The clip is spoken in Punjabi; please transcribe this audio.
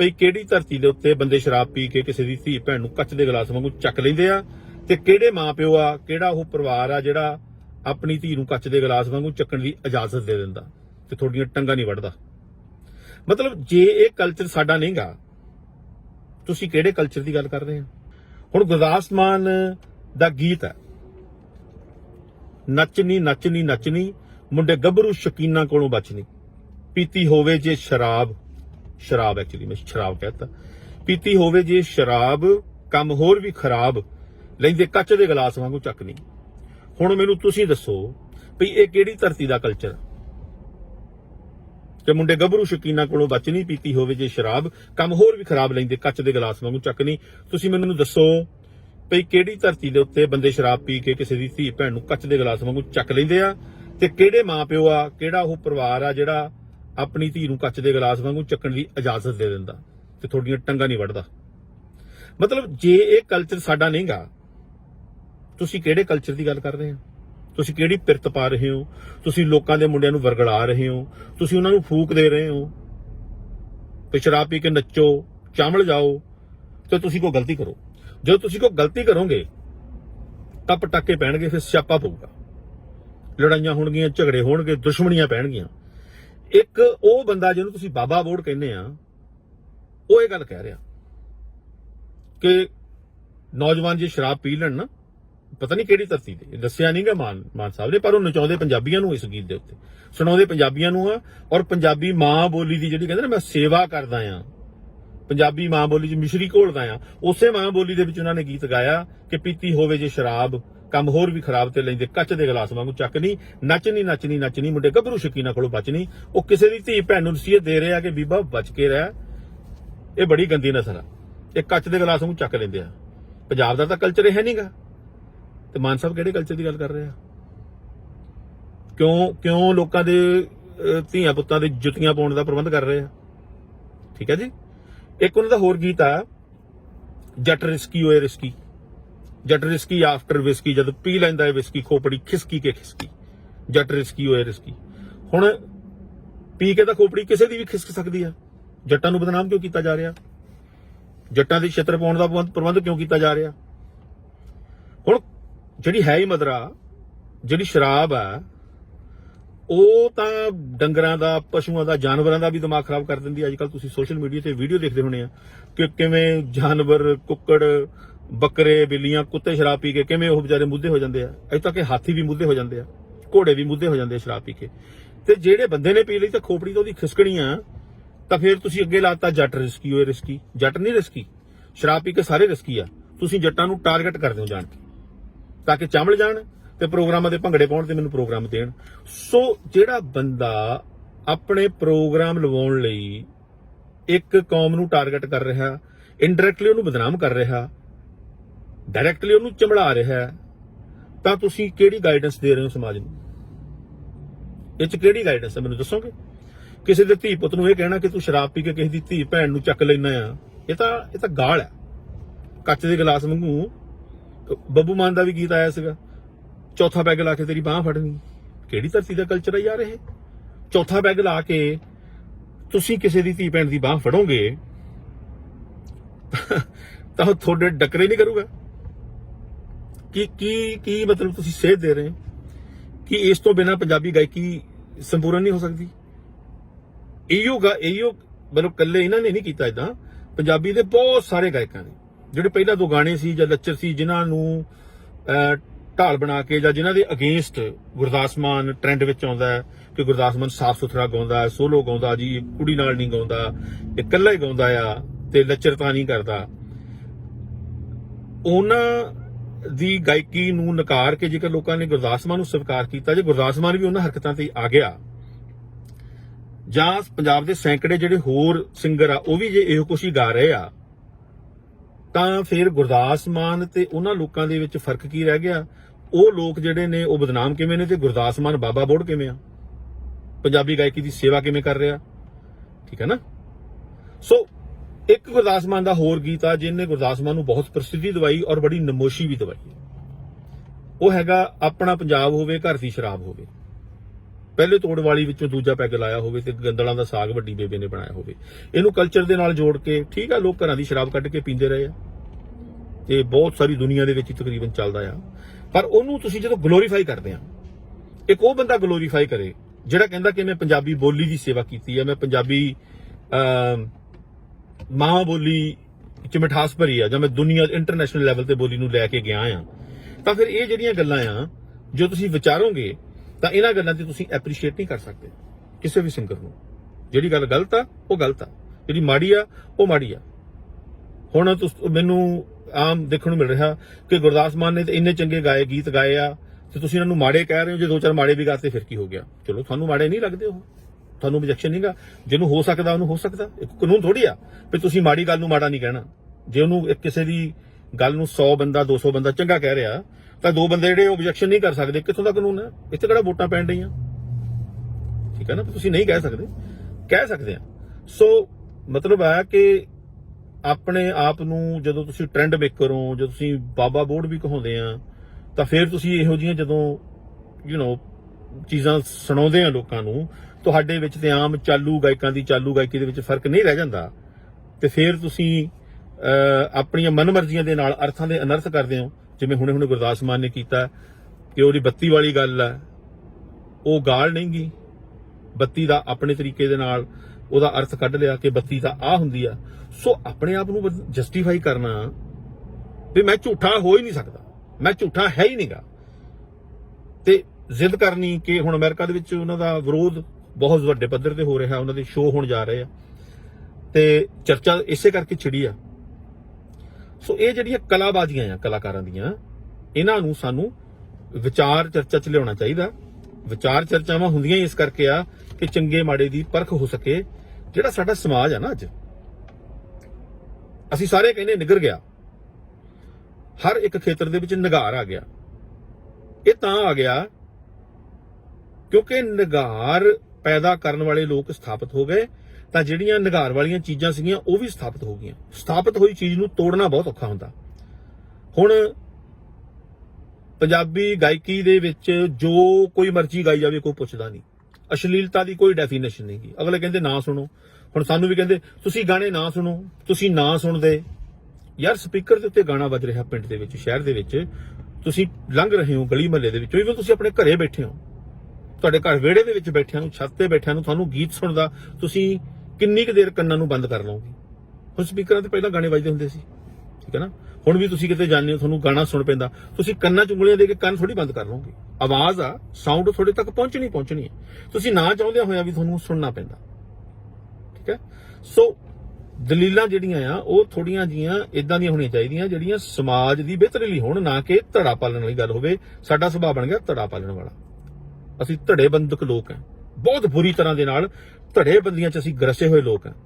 ਭਈ ਕਿਹੜੀ ਧਰਤੀ ਦੇ ਉੱਤੇ ਬੰਦੇ ਸ਼ਰਾਬ ਪੀ ਕੇ ਕਿਸੇ ਦੀ ਧੀ ਭੈਣ ਨੂੰ ਕੱਚ ਦੇ ਗਲਾਸ ਵਾਂਗੂ ਚੱਕ ਲੈਂਦੇ ਆ? ਤੇ ਕਿਹੜੇ ਮਾਪਿਓ ਆ, ਕਿਹੜਾ ਉਹ ਪਰਿਵਾਰ ਆ ਜਿਹੜਾ ਆਪਣੀ ਧੀ ਨੂੰ ਕੱਚ ਦੇ ਗਲਾਸ ਵਾਂਗੂ ਚੱਕਣ ਦੀ ਇਜਾਜ਼ਤ ਦੇ ਦਿੰਦਾ? ਤੇ ਤੁਹਾਡੀਆਂ ਟੰਗਾਂ ਨਹੀਂ ਵੱਢਦਾ। ਮਤਲਬ ਜੇ ਇਹ ਕਲਚਰ ਸਾਡਾ ਨਹੀਂਗਾ, ਤੁਸੀਂ ਕਿਹੜੇ ਕਲਚਰ ਦੀ ਗੱਲ ਕਰ ਰਹੇ ਹੋ? ਹੁਣ ਗੁਰਦਾਸ ਮਾਨ ਦਾ ਗੀਤ ਹੈ। ਨੱਚਨੀ ਨੱਚਨੀ ਨੱਚਨੀ, ਮੁੰਡੇ ਗੱਭਰੂ ਸ਼ਕੀਨਾ ਕੋਲੋਂ ਬਚਨੀ। ਪੀਤੀ ਹੋਵੇ ਜੇ ਸ਼ਰਾਬ। ਸ਼ਰਾਬ ਐਕਚੁਅਲੀ ਮੈਂ ਸ਼ਰਾਬ ਕਹਤਾ। ਪੀਤੀ ਹੋਵੇ ਜੇ ਸ਼ਰਾਬ, ਕੰਮ ਹੋਰ ਵੀ ਖਰਾਬ, ਲੈਂਦੇ ਕੱਚ ਦੇ ਗਲਾਸ ਵਾਂਗੂ ਚੱਕਨੀ। ਹੁਣ ਮੈਨੂੰ ਤੁਸੀਂ ਦੱਸੋ ਵੀ ਇਹ ਕਿਹੜੀ ਧਰਤੀ ਦਾ ਕਲਚਰ ਤੇ ਮੁੰਡੇ ਗੱਭਰੂ ਸ਼ਕੀਨਾ ਕੋਲੋਂ ਬਚਨੀ ਪੀਤੀ ਹੋਵੇ ਜੇ ਸ਼ਰਾਬ, ਕੰਮ ਹੋਰ ਵੀ ਖਰਾਬ, ਲੈਂਦੇ ਕੱਚ ਦੇ ਗਲਾਸ ਵਾਂਗੂ ਚੱਕਣੀ ਤੁਸੀਂ ਮੈਨੂੰ ਦੱਸੋ ਭਈ ਕਿਹੜੀ ਧਰਤੀ ਦੇ ਉੱਤੇ ਬੰਦੇ ਸ਼ਰਾਬ ਪੀ ਕੇ ਕਿਸੇ ਦੀ ਧੀ ਭੈਣ ਨੂੰ ਕੱਚ ਦੇ ਗਲਾਸ ਵਾਂਗੂ ਚੱਕ ਲੈਂਦੇ ਆ? ਤੇ ਕਿਹੜੇ ਮਾਪਿਓ ਆ? ਕਿਹੜਾ ਉਹ ਪਰਿਵਾਰ ਆ ਜਿਹੜਾ ਆਪਣੀ ਧੀ ਨੂੰ ਕੱਚ ਦੇ ਗਲਾਸ ਵਾਂਗੂ ਚੱਕਣ ਦੀ ਇਜਾਜ਼ਤ ਦੇ ਦਿੰਦਾ ਤੇ ਤੁਹਾਡੀਆਂ ਟੰਗਾਂ ਨਹੀਂ ਵੱਢਦਾ। ਮਤਲਬ ਜੇ ਇਹ ਕਲਚਰ ਸਾਡਾ ਨਹੀਂਗਾ, ਤੁਸੀਂ ਕਿਹੜੇ ਕਲਚਰ ਦੀ ਗੱਲ ਕਰ ਰਹੇ ਹੋ? ਤੁਸੀਂ ਕਿਹੜੀ ਪਿਰਤ ਪਾ ਰਹੇ ਹੋ? ਤੁਸੀਂ ਲੋਕਾਂ ਦੇ ਮੁੰਡਿਆਂ ਨੂੰ ਵਰਗੜਾ ਰਹੇ ਹੋ? ਤੁਸੀਂ ਉਹਨਾਂ ਨੂੰ ਫੂਕ ਦੇ ਰਹੇ ਹੋ? ਤੇ ਸ਼ਰਾਬ ਪੀ ਕੇ ਨੱਚੋ ਚਾਮਲ ਜਾਓ, ਤੇ ਤੁਸੀਂ ਕੋਈ ਗਲਤੀ ਕਰੋ। ਜਦੋਂ ਤੁਸੀਂ ਕੋਈ ਗਲਤੀ ਕਰੋਗੇ ਤਾਂ ਪਟਾਕੇ ਪੈਣਗੇ, ਫਿਰ ਸਿਆਪਾ ਪਊਗਾ। ਲੜਾਈਆਂ ਹੋਣਗੀਆਂ, ਝਗੜੇ ਹੋਣਗੇ, ਦੁਸ਼ਮਣੀਆਂ ਪੈਣਗੀਆਂ। ਇੱਕ ਉਹ ਬੰਦਾ ਜਿਹਨੂੰ ਤੁਸੀਂ ਬਾਬਾ ਬੋਰਡ ਕਹਿੰਦੇ ਆ, ਉਹ ਇਹ ਗੱਲ ਕਹਿ ਰਿਹਾ ਕਿ ਨੌਜਵਾਨ ਜੇ ਸ਼ਰਾਬ ਪੀ ਲੈਣ ਨਾ, ਪਤਾ ਨਹੀਂ ਕਿਹੜੀ ਧਰਤੀ ਤੇ, ਇਹ ਦੱਸਿਆ ਨਹੀਂਗਾ ਮਾਨ ਮਾਨ ਸਾਹਿਬ ਨੇ, ਪਰ ਉਹ ਨਚਾਉਂਦੇ ਪੰਜਾਬੀਆਂ ਨੂੰ ਇਸ ਗੀਤ ਦੇ ਉੱਤੇ, ਸੁਣਾਉਂਦੇ ਪੰਜਾਬੀਆਂ ਨੂੰ ਆ, ਔਰ ਪੰਜਾਬੀ ਮਾਂ ਬੋਲੀ ਦੀ ਜਿਹੜੀ ਕਹਿੰਦੇ ਨਾ, ਮੈਂ ਸੇਵਾ ਕਰਦਾ ਆ, ਪੰਜਾਬੀ ਮਾਂ ਬੋਲੀ 'ਚ ਮਿਸ਼ਰੀ ਘੋਲਦਾ ਆ, ਉਸੇ ਮਾਂ ਬੋਲੀ ਦੇ ਵਿੱਚ ਉਹਨਾਂ ਨੇ ਗੀਤ ਗਾਇਆ ਕਿ ਪੀਤੀ ਹੋਵੇ ਜੇ ਸ਼ਰਾਬ ਕੰਮ ਹੋਰ ਵੀ ਖਰਾਬ ਤੇ ਲੈਂਦੇ, ਕੱਚ ਦੇ ਗਲਾਸ ਵਾਂਗੂ ਚੱਕਨੀ ਨੱਚਨੀ ਨੱਚਨੀ ਨੱਚਨੀ, ਮੁੰਡੇ ਗੱਭਰੂ ਸ਼ਕੀਨਾ ਕੋਲੋਂ ਬਚਣੀ ਉਹ ਕਿਸੇ ਦੀ ਧੀ ਭੈਣ ਨੂੰ ਨਸੀਹਤ ਦੇ ਰਿਹਾ ਕਿ ਬੀਬਾ ਬਚ ਕੇ ਰਹਿ। ਇਹ ਬੜੀ ਗੰਦੀ ਨਸਲ ਆ। ਇਹ ਕੱਚ ਦੇ ਗਲਾਸ ਵਾਂਗੂ ਚੱਕ ਲੈਂਦੇ ਆ। ਪੰਜਾਬ ਦਾ ਤਾਂ ਕਲਚਰ ਇਹ ਹੈ ਨਹੀਂਗਾ ਤੇ ਮਾਨ ਸਾਹਿਬ ਕਿਹੜੇ ਕਲਚਰ ਦੀ ਗੱਲ ਕਰ ਰਹੇ ਆ? ਕਿਉਂ ਕਿਉਂ ਲੋਕਾਂ ਦੇ ਧੀਆਂ ਪੁੱਤਾਂ ਦੇ ਜੁੱਤੀਆਂ ਪਾਉਣ ਦਾ ਪ੍ਰਬੰਧ ਕਰ ਰਹੇ ਆ? ਠੀਕ ਹੈ ਜੀ? ਇੱਕ ਉਹਨਾਂ ਦਾ ਹੋਰ ਗੀਤ ਆ, ਜੱਟ ਰਿਸਕੀ ਹੋਏ ਰਿਸਕੀ। ਜੱਟ ਰਿਸਕੀ ਆਫਟਰ ਵਿਸਕੀ, ਜਦ ਪੀ ਲੈਂਦਾ ਹੈ ਵਿਸਕੀ, ਖੋਪੜੀ ਖਿਸਕੀ ਕੇ ਖਿਸਕੀ। ਜੱਟ ਰਿਸਕੀ ਹੋਏ ਰਿਸਕੀ। ਹੁਣ ਪੀ ਕੇ ਤਾਂ ਖੋਪੜੀ ਕਿਸੇ ਦੀ ਵੀ ਖਿਸਕ ਸਕਦੀ ਆ। ਜੱਟਾਂ ਨੂੰ ਬਦਨਾਮ ਕਿਉਂ ਕੀਤਾ ਜਾ ਰਿਹਾ? ਜੱਟਾਂ ਦੇ ਛਿੱਤਰ ਪਾਉਣ ਦਾ ਪ੍ਰਬੰਧ- ਪ੍ਰਬੰਧ ਕਿਉਂ ਕੀਤਾ ਜਾ ਰਿਹਾ? ਹੁਣ ਜਿਹੜੀ ਹੈ ਹੀ ਮਦਰਾ, ਜਿਹੜੀ ਸ਼ਰਾਬ ਆ, ਉਹ ਤਾਂ ਡੰਗਰਾਂ ਦਾ, ਪਸ਼ੂਆਂ ਦਾ, ਜਾਨਵਰਾਂ ਦਾ ਵੀ ਦਿਮਾਗ ਖਰਾਬ ਕਰ ਦਿੰਦੀ ਅੱਜ ਕੱਲ ਤੁਸੀਂ ਸੋਸ਼ਲ ਮੀਡੀਆ ਤੇ ਵੀਡੀਓ ਦੇਖਦੇ ਹੋਣੇ ਆ ਕਿ ਕਿਵੇਂ ਜਾਨਵਰ, ਕੁੱਕੜ ਬੱਕਰੇ, ਬਿੱਲੀਆਂ, ਕੁੱਤੇ ਸ਼ਰਾਬ ਪੀ ਕੇ ਕਿਵੇਂ ਉਹ ਵਿਚਾਰੇ ਮੁੱਦੇ ਹੋ ਜਾਂਦੇ ਆ? ਅਜੇ ਤੱਕ ਹਾਥੀ ਵੀ ਮੁੱਦੇ ਹੋ ਜਾਂਦੇ ਆ, ਘੋੜੇ ਵੀ ਮੁੱਦੇ ਹੋ ਜਾਂਦੇ ਆ ਸ਼ਰਾਬ ਪੀ ਕੇ। ਤੇ ਜਿਹੜੇ ਬੰਦੇ ਨੇ ਪੀ ਲਈ ਤਾਂ ਖੋਪੜੀ ਤੋਂ ਉਹਦੀ ਖਿਸਕਣੀ ਆ, ਤਾਂ ਫਿਰ ਤੁਸੀਂ ਅੱਗੇ ਲਾਤਾ ਜੱਟ ਰਿਸਕੀ ਹੋਏ ਰਿਸਕੀ। ਜੱਟ ਨਹੀਂ ਰਿਸਕੀ, ਸ਼ਰਾਬ ਪੀ ਕੇ ਸਾਰੇ ਰਿਸਕੀ ਆ। ਤੁਸੀਂ ਜੱਟਾਂ ਨੂੰ ਟਾਰਗੇਟ ਕਰਦੇ ਹੋ ਜਾਣ ਕੇ, ਤਾਂ ਕਿ ਚਾਮਲ ਜਾਣ ਤੇ ਪ੍ਰੋਗਰਾਮਾਂ ਦੇ ਭੰਗੜੇ ਪਾਉਣ ਤੇ ਮੈਨੂੰ ਪ੍ਰੋਗਰਾਮ ਦੇਣ। ਸੋ ਜਿਹੜਾ ਬੰਦਾ ਆਪਣੇ ਪ੍ਰੋਗਰਾਮ ਲਵਾਉਣ ਲਈ ਇੱਕ ਕੌਮ ਨੂੰ ਟਾਰਗੇਟ ਕਰ ਰਿਹਾ ਇਨਡਾਇਰੈਕਟਲੀ ਉਹਨੂੰ ਬਦਨਾਮ ਕਰ ਰਿਹਾ ਡਾਇਰੈਕਟਲੀ ਉਹਨੂੰ ਚਮੜਾ ਰਿਹਾ ਤਾਂ ਤੁਸੀਂ ਕਿਹੜੀ ਗਾਈਡੈਂਸ ਦੇ ਰਹੇ ਹੋ ਸਮਾਜ ਨੂੰ? ਇਹ ਚ ਕਿਹੜੀ ਗਾਈਡੈਂਸ ਹੈ? ਮੈਨੂੰ ਦੱਸੋਗੇ? ਕਿਸੇ ਦੇ ਧੀ ਪੁੱਤ ਨੂੰ ਇਹ ਕਹਿਣਾ ਕਿ ਤੂੰ ਸ਼ਰਾਬ ਪੀ ਕੇ ਕਿਸੇ ਦੀ ਧੀ ਭੈਣ ਨੂੰ ਚੱਕ ਲੈਣਾ ਆ, ਇਹ ਤਾਂ ਇਹ ਤਾਂ ਗਾਲ ਹੈ। ਕੱਚ ਦੇ ਗਲਾਸ ਵਾਂਗੂ ਬੱਬੂ ਮਾਨ ਦਾ ਵੀ ਗੀਤ ਆਇਆ ਸੀਗਾ, ਚੌਥਾ ਬੈਗ ਲਾ ਕੇ ਤੇਰੀ ਬਾਹ ਫੜਨੀ। ਕਿਹੜੀ ਧਰਤੀ ਦਾ ਕਲਚਰ ਹੈ ਯਾਰ ਇਹ? ਚੌਥਾ ਬੈਗ ਲਾ ਕੇ ਤੁਸੀਂ ਕਿਸੇ ਦੀ ਧੀ ਭੈਣ ਦੀ ਬਾਹ ਫੜੋਗੇ, ਤਾਂ ਉਹ ਤੁਹਾਡੇ ਡੱਕਰੇ ਨਹੀਂ ਕਰੂਗਾ। ਕਿ, ਕੀ ਕੀ ਮਤਲਬ ਤੁਸੀਂ ਸੇਧ ਦੇ ਰਹੇ ਹੋ? ਕਿ ਇਸ ਤੋਂ ਬਿਨਾ ਪੰਜਾਬੀ ਗਾਇਕੀ ਸੰਪੂਰਨ ਨਹੀਂ ਹੋ ਸਕਦੀ? ਇਹੋ ਗਾ ਇਹੋ ਮਤਲਬ ਕੱਲੇ ਇਹਨਾਂ ਨੇ ਨਹੀਂ ਕੀਤਾ ਇਦਾਂ ਪੰਜਾਬੀ ਦੇ ਬਹੁਤ ਸਾਰੇ ਗਾਇਕਾਂ ਨੇ, ਜਿਹੜੇ ਪਹਿਲਾਂ ਦੋ ਗਾਣੇ ਸੀ ਜਾਂ ਲੱਚਰ ਸੀ, ਜਿਨ੍ਹਾਂ ਨੂੰ ਢਾਲ ਬਣਾ ਕੇ ਜਾਂ ਜਿਨ੍ਹਾਂ ਦੇ ਅਗੇਂਸਟ ਗੁਰਦਾਸ ਮਾਨ ਟ੍ਰੈਂਡ ਵਿੱਚ ਆਉਂਦਾ ਹੈ, ਕਿ ਗੁਰਦਾਸ ਮਾਨ ਸਾਫ਼ ਸੁਥਰਾ ਗਾਉਂਦਾ ਸੋਲੋ ਗਾਉਂਦਾ, ਜੀ, ਕੁੜੀ ਨਾਲ ਨਹੀਂ ਗਾਉਂਦਾ ਇਹ ਇਕੱਲਾ ਹੀ ਗਾਉਂਦਾ ਆ ਤੇ ਲੱਚਰਤਾ ਨਹੀਂ ਕਰਦਾ। ਉਹਨਾਂ ਦੀ ਗਾਇਕੀ ਨੂੰ ਨਕਾਰ ਕੇ ਜੇਕਰ ਲੋਕਾਂ ਨੇ ਗੁਰਦਾਸ ਮਾਨ ਨੂੰ ਸਵੀਕਾਰ ਕੀਤਾ, ਜੇ ਗੁਰਦਾਸ ਮਾਨ ਵੀ ਉਹਨਾਂ ਹਰਕਤਾਂ ਤੇ ਆ ਗਿਆ, ਜਾਂ ਪੰਜਾਬ ਦੇ ਸੈਂਕੜੇ ਜਿਹੜੇ ਹੋਰ ਸਿੰਗਰ ਆ, ਉਹ ਵੀ ਜੇ ਇਹੋ ਕੁਛ ਹੀ ਗਾ ਰਹੇ ਆ, ਤਾਂ ਫਿਰ ਗੁਰਦਾਸ ਮਾਨ ਤੇ ਉਹਨਾਂ ਲੋਕਾਂ ਦੇ ਵਿੱਚ ਫ਼ਰਕ ਕੀ ਰਹਿ ਗਿਆ? ਉਹ ਲੋਕ ਜਿਹੜੇ ਨੇ, ਉਹ ਬਦਨਾਮ ਕਿਵੇਂ ਨੇ ਤੇ ਗੁਰਦਾਸ ਮਾਨ ਬਾਬਾ ਬੋੜ ਕਿਵੇਂ ਆ? ਪੰਜਾਬੀ ਗਾਇਕੀ ਦੀ ਸੇਵਾ ਕਿਵੇਂ ਕਰ ਰਿਹਾ? ਠੀਕ ਹੈ ਨਾ? ਸੋ ਇੱਕ ਗੁਰਦਾਸ ਮਾਨ ਦਾ ਹੋਰ ਗੀਤ ਆ ਜਿਹਨੇ ਗੁਰਦਾਸ ਮਾਨ ਨੂੰ ਬਹੁਤ ਪ੍ਰਸਿੱਧੀ ਦਵਾਈ ਔਰ ਬੜੀ ਨਮੋਸ਼ੀ ਵੀ ਦਵਾਈ ਉਹ ਹੈਗਾ ਆਪਣਾ ਪੰਜਾਬ ਹੋਵੇ ਘਰ ਦੀ ਸ਼ਰਾਬ ਹੋਵੇ। ਪਹਿਲੇ ਤੋੜ ਵਾਲੀ ਵਿੱਚੋਂ ਦੂਜਾ ਪੈਗ ਲਾਇਆ ਹੋਵੇ ਤੇ ਗੰਦਲਾਂ ਦਾ ਸਾਗ ਵੱਡੀ ਬੇਬੇ ਨੇ ਬਣਾਇਆ ਹੋਵੇ। ਇਹਨੂੰ ਕਲਚਰ ਦੇ ਨਾਲ ਜੋੜ ਕੇ ਠੀਕ ਆ ਲੋਕ ਘਰਾਂ ਦੀ ਸ਼ਰਾਬ ਕੱਢ ਕੇ ਪੀਂਦੇ ਰਹੇ ਆ। ਤੇ ਬਹੁਤ ਸਾਰੀ ਦੁਨੀਆ ਦੇ ਵਿੱਚ ਤਕਰੀਬਨ ਚੱਲਦਾ ਆ। ਪਰ ਉਹਨੂੰ ਤੁਸੀਂ ਜਦੋਂ ਗਲੋਰੀਫਾਈ ਕਰਦੇ ਆ ਇੱਕ ਉਹ ਬੰਦਾ ਗਲੋਰੀਫਾਈ ਕਰੇ ਜਿਹੜਾ ਕਹਿੰਦਾ ਕਿ ਮੈਂ ਪੰਜਾਬੀ ਬੋਲੀ ਦੀ ਸੇਵਾ ਕੀਤੀ ਹੈ ਮੈਂ ਪੰਜਾਬੀ ਅਮ, ਮਾਂ ਬੋਲੀ ਚ ਮਿਠਾਸ ਭਰੀ ਆ, ਜਾਂ ਮੈਂ ਦੁਨੀਆ ਇੰਟਰਨੈਸ਼ਨਲ ਲੈਵਲ ਤੇ ਬੋਲੀ ਨੂੰ ਲੈ ਕੇ ਗਿਆ ਆ, ਤਾਂ ਫਿਰ ਇਹ ਜਿਹੜੀਆਂ ਗੱਲਾਂ ਆ, ਜੋ ਤੁਸੀਂ ਵਿਚਾਰੋਗੇ, ਤਾਂ ਇਹਨਾਂ ਗੱਲਾਂ ਤੇ ਤੁਸੀਂ ਐਪਰੀਸ਼ੀਏਟ ਨਹੀਂ ਕਰ ਸਕਦੇ, ਕਿਸੇ ਵੀ ਸਿੰਗਰ ਨੂੰ। ਜਿਹੜੀ ਗੱਲ ਗਲਤ ਆ, ਉਹ ਗਲਤ ਆ। ਜਿਹੜੀ ਮਾੜੀ ਆ, ਉਹ ਮਾੜੀ ਆ। ਹੁਣ ਤੁਸ- ਮੈਨੂੰ ਆਮ ਦੇਖਣ ਨੂੰ ਮਿਲ ਰਿਹਾ ਕਿ ਗੁਰਦਾਸ ਮਾਨ ਨੇ ਤੇ ਇੰਨੇ ਚੰਗੇ ਗਾਏ, ਗੀਤ ਗਾਏ ਆ, ਤੇ ਤੁਸੀਂ ਇਹਨਾਂ ਨੂੰ ਮਾੜੇ ਕਹਿ ਰਹੇ ਹੋ, ਜੇ ਦੋ ਚਾਰ ਮਾੜੇ ਵੀ ਗਾਤੇ, ਫਿਰ ਕੀ ਹੋ ਗਿਆ? ਚਲੋ, ਤੁਹਾਨੂੰ ਮਾੜੇ ਨਹੀਂ ਲੱਗਦੇ ਉਹ। ਤੁਹਾਨੂੰ objection ਨਹੀਂਗਾ। ਜਿਹਨੂੰ ਹੋ ਸਕਦਾ, ਉਹਨੂੰ ਹੋ ਸਕਦਾ। ਇੱਕ ਕਾਨੂੰਨ ਥੋੜੀ ਆ। ਵੀ ਤੁਸੀਂ ਮਾੜੀ ਗੱਲ ਨੂੰ ਮਾੜਾ ਨਹੀਂ ਕਹਿਣਾ। ਜੇ ਉਹਨੂੰ ਕਿਸੇ ਦੀ ਗੱਲ ਨੂੰ 100 ਬੰਦਾ 200 ਬੰਦਾ ਚੰਗਾ ਕਹਿ ਰਿਹਾ, ਤਾਂ ਦੋ ਬੰਦੇ ਜਿਹੜੇ objection ਨਹੀਂ ਕਰ ਸਕਦੇ, ਕਿੱਥੋਂ ਦਾ ਕਾਨੂੰਨ ਹੈ ਇੱਥੇ ਕਿਹੜਾ ਵੋਟਾਂ ਪੈਣ ਰਹੀਆਂ ਠੀਕ ਹੈ ਨਾ? ਤੁਸੀਂ ਨਹੀਂ ਕਹਿ ਸਕਦੇ। ਕਹਿ ਸਕਦੇ ਆ। ਸੋ ਮਤਲਬ ਆ ਕਿ ਆਪਣੇ ਆਪ ਨੂੰ ਜਦੋਂ ਤੁਸੀਂ ਟ੍ਰੈਂਡ ਮੇਕਰ ਹੋ, ਜਦੋਂ ਤੁਸੀਂ ਬਾਬਾ ਬੋਰਡ ਵੀ ਕਹਾਉਂਦੇ ਆ, ਤਾਂ ਫਿਰ ਤੁਸੀਂ ਇਹੋ ਜਿਹੀਆਂ ਜਦੋਂ ਯੂ نو ਚੀਜ਼ਾਂ ਸੁਣਾਉਂਦੇ ਆ ਲੋਕਾਂ ਨੂੰ ਤੁਹਾਡੇ ਵਿੱਚ ਤੇ ਆਮ ਚਾਲੂ ਗਾਇਕਾਂ ਦੀ ਚਾਲੂ ਗਾਇਕੀ ਦੇ ਵਿੱਚ ਫ਼ਰਕ ਨਹੀਂ ਰਹਿ ਜਾਂਦਾ। ਤੇ ਫਿਰ ਤੁਸੀਂ ਅਹ, ਆਪਣੀਆਂ ਮਨਮਰਜ਼ੀਆਂ ਦੇ ਨਾਲ ਅਰਥਾਂ ਦੇ ਅਨਰਥ ਕਰਦੇ ਹੋ। ਜਿਵੇਂ ਹੁਣੇ ਹੁਣੇ ਗੁਰਦਾਸ ਮਾਨ ਨੇ ਕੀਤਾ ਕਿ ਉਹਦੀ ਬੱਤੀ ਵਾਲੀ ਗੱਲ ਹੈ ਉਹ ਗਾਲ ਨਹੀਂ ਗੀ ਬੱਤੀ ਦਾ ਆਪਣੇ ਤਰੀਕੇ ਦੇ ਨਾਲ ਉਹਦਾ ਅਰਥ ਕੱਢ ਲਿਆ ਕਿ ਬੱਤੀ ਤਾਂ ਆ ਹੁੰਦੀ ਆ। ਸੋ ਆਪਣੇ ਆਪ ਨੂੰ ਜਸਟੀਫਾਈ ਕਰਨਾ ਵੀ ਮੈਂ ਝੂਠਾ ਹੋ ਹੀ ਨਹੀਂ ਸਕਦਾ। ਮੈਂ ਝੂਠਾ ਹੈ ਹੀ ਨਹੀਂਗਾ। ਤੇ ਜ਼ਿੱਦ ਕਰਨੀ ਕਿ ਹੁਣ ਅਮਰੀਕਾ ਦੇ ਵਿੱਚ ਉਹਨਾਂ ਦਾ ਵਿਰੋਧ ਬਹੁਤ ਵੱਡੇ ਪੱਧਰ ਤੇ ਹੋ ਰਿਹਾ, ਉਹਨਾਂ ਦੇ ਸ਼ੋਅ ਹੋਣ ਜਾ ਰਹੇ ਆ। ਤੇ ਚਰਚਾ ਇਸੇ ਕਰਕੇ ਛਿੜੀ ਆ। ਸੋ ਇਹ ਜਿਹੜੀਆਂ ਕਲਾਬਾਜ਼ੀਆਂ ਆ, ਕਲਾਕਾਰਾਂ ਦੀਆਂ, ਇਹਨਾਂ ਨੂੰ ਸਾਨੂੰ ਵਿਚਾਰ ਚਰਚਾ ਚ ਲਿਆਉਣਾ ਚਾਹੀਦਾ। ਵਿਚਾਰ ਚਰਚਾਵਾਂ ਹੁੰਦੀਆਂ ਹੀ ਇਸ ਕਰਕੇ ਆ ਕਿ ਚੰਗੇ ਮਾੜੇ ਦੀ ਪਰਖ ਹੋ ਸਕੇ, ਜਿਹੜਾ ਸਾਡਾ ਸਮਾਜ ਆ ਨਾ ਅੱਜ। ਅਸੀਂ ਸਾਰੇ ਕਹਿੰਦੇ ਨਿਗਰ ਗਿਆ। ਹਰ ਇੱਕ ਖੇਤਰ ਦੇ ਵਿੱਚ ਨਿਗਾਰ ਆ ਗਿਆ। ਇਹ ਤਾਂ ਆ ਗਿਆ ਕਿਉਂਕਿ ਨਿਗਾਰ ਪੈਦਾ ਕਰਨ ਵਾਲੇ ਲੋਕ ਸਥਾਪਿਤ ਹੋ ਗਏ, ਤਾਂ ਜਿਹੜੀਆਂ ਨਿਗਾਰ ਵਾਲੀਆਂ ਚੀਜ਼ਾਂ ਸੀਗੀਆਂ, ਉਹ ਵੀ ਸਥਾਪਿਤ ਹੋ ਗਈਆਂ। ਸਥਾਪਿਤ ਹੋਈ ਚੀਜ਼ ਨੂੰ ਤੋੜਨਾ ਬਹੁਤ ਔਖਾ ਹੁੰਦਾ। ਹੁਣ ਪੰਜਾਬੀ ਗਾਇਕੀ ਦੇ ਵਿੱਚ ਜੋ ਕੋਈ ਮਰਜ਼ੀ ਗਾਈ ਜਾਵੇ, ਕੋਈ ਪੁੱਛਦਾ ਨਹੀਂ। ਅਸ਼ਲੀਲਤਾ ਦੀ ਕੋਈ ਡੈਫੀਨੇਸ਼ਨ ਨਹੀਂ ਅਗਲੇ ਕਹਿੰਦੇ, ਨਾ ਸੁਣੋ। ਹੁਣ ਸਾਨੂੰ ਵੀ ਕਹਿੰਦੇ, ਤੁਸੀਂ ਗਾਣੇ ਨਾ ਸੁਣੋ, ਤੁਸੀਂ ਨਾ ਸੁਣਦੇ। ਯਾਰ ਸਪੀਕਰ ਦੇ ਉੱਤੇ ਗਾਣਾ ਵੱਜ ਰਿਹਾ ਪਿੰਡ ਦੇ ਵਿੱਚ, ਸ਼ਹਿਰ ਦੇ ਵਿੱਚ। ਤੁਸੀਂ ਲੰਘ ਰਹੇ ਹੋ ਗਲੀ ਮਹੱਲੇ ਦੇ ਵਿੱਚੋਂ ਇਵਨ ਤੁਸੀਂ ਆਪਣੇ ਘਰੇ ਬੈਠੇ ਹੋ। ਤੁਹਾਡੇ ਘਰ ਵਿਹੜੇ ਦੇ ਵਿੱਚ ਬੈਠਿਆਂ ਨੂੰ, ਛੱਤ ਤੇ ਬੈਠਿਆਂ ਨੂੰ ਤੁਹਾਨੂੰ ਗੀਤ ਸੁਣਦਾ, ਤੁਸੀਂ ਕਿੰਨੀ ਕੁ ਦੇਰ ਕੰਨਾਂ ਨੂੰ ਬੰਦ ਕਰ ਲਓਗੇ? ਹੁਣ ਸਪੀਕਰਾਂ ਤੇ ਪਹਿਲਾਂ ਗਾਣੇ ਵੱਜਦੇ ਹੁੰਦੇ ਸੀ, ਠੀਕ ਹੈ ਨਾ? ਹੁਣ ਵੀ ਤੁਸੀਂ ਕਿਤੇ ਜਾਂਦੇ ਹੋ, ਤੁਹਾਨੂੰ ਗਾਣਾ ਸੁਣ ਪੈਂਦਾ, ਤੁਸੀਂ ਕੰਨਾਂ 'ਚ ਉਂਗਲੀਆਂ ਦੇ ਕੇ ਕੰਨ ਥੋੜੀ ਬੰਦ ਕਰ ਲਓਗੇ। ਆਵਾਜ਼ ਆ ਸਾਊਂਡ ਤੁਹਾਡੇ ਤੱਕ ਪਹੁੰਚਣੀ ਪਹੁੰਚਣੀ ਹੈ। ਤੁਸੀਂ ਨਾ ਚਾਹੁੰਦੇ ਹੋਇਆ ਵੀ ਤੁਹਾਨੂੰ ਸੁਣਨਾ ਪੈਂਦਾ, ਠੀਕ ਹੈ? ਸੋ ਦਲੀਲਾਂ ਜਿਹੜੀਆਂ ਆ, ਉਹ ਥੋੜੀਆਂ ਜੀਆਂ ਇਦਾਂ ਦੀਆਂ ਹੋਣੀਆਂ ਚਾਹੀਦੀਆਂ, ਜਿਹੜੀਆਂ ਸਮਾਜ ਦੀ ਬਿਹਤਰੀ ਲਈ ਹੋਣ, ਨਾ ਕਿ ਧੜਾ ਪਾਲਣ ਵਾਲੀ ਗੱਲ ਹੋਵੇ, ਸਾਡਾ ਸੁਭਾਅ ਬਣ ਗਿਆ ਧੜਾ ਪਾਲਣ ਵਾਲਾ। ਅਸੀਂ ਧੜੇਬੰਦਕ ਲੋਕ ਹਾਂ। ਬਹੁਤ ਬੁਰੀ ਤਰ੍ਹਾਂ ਦੇ ਨਾਲ ਧੜੇਬੰਦੀਆਂ 'ਚ ਅਸੀਂ ਗਰਸੇ ਹੋਏ ਲੋਕ ਹਾਂ।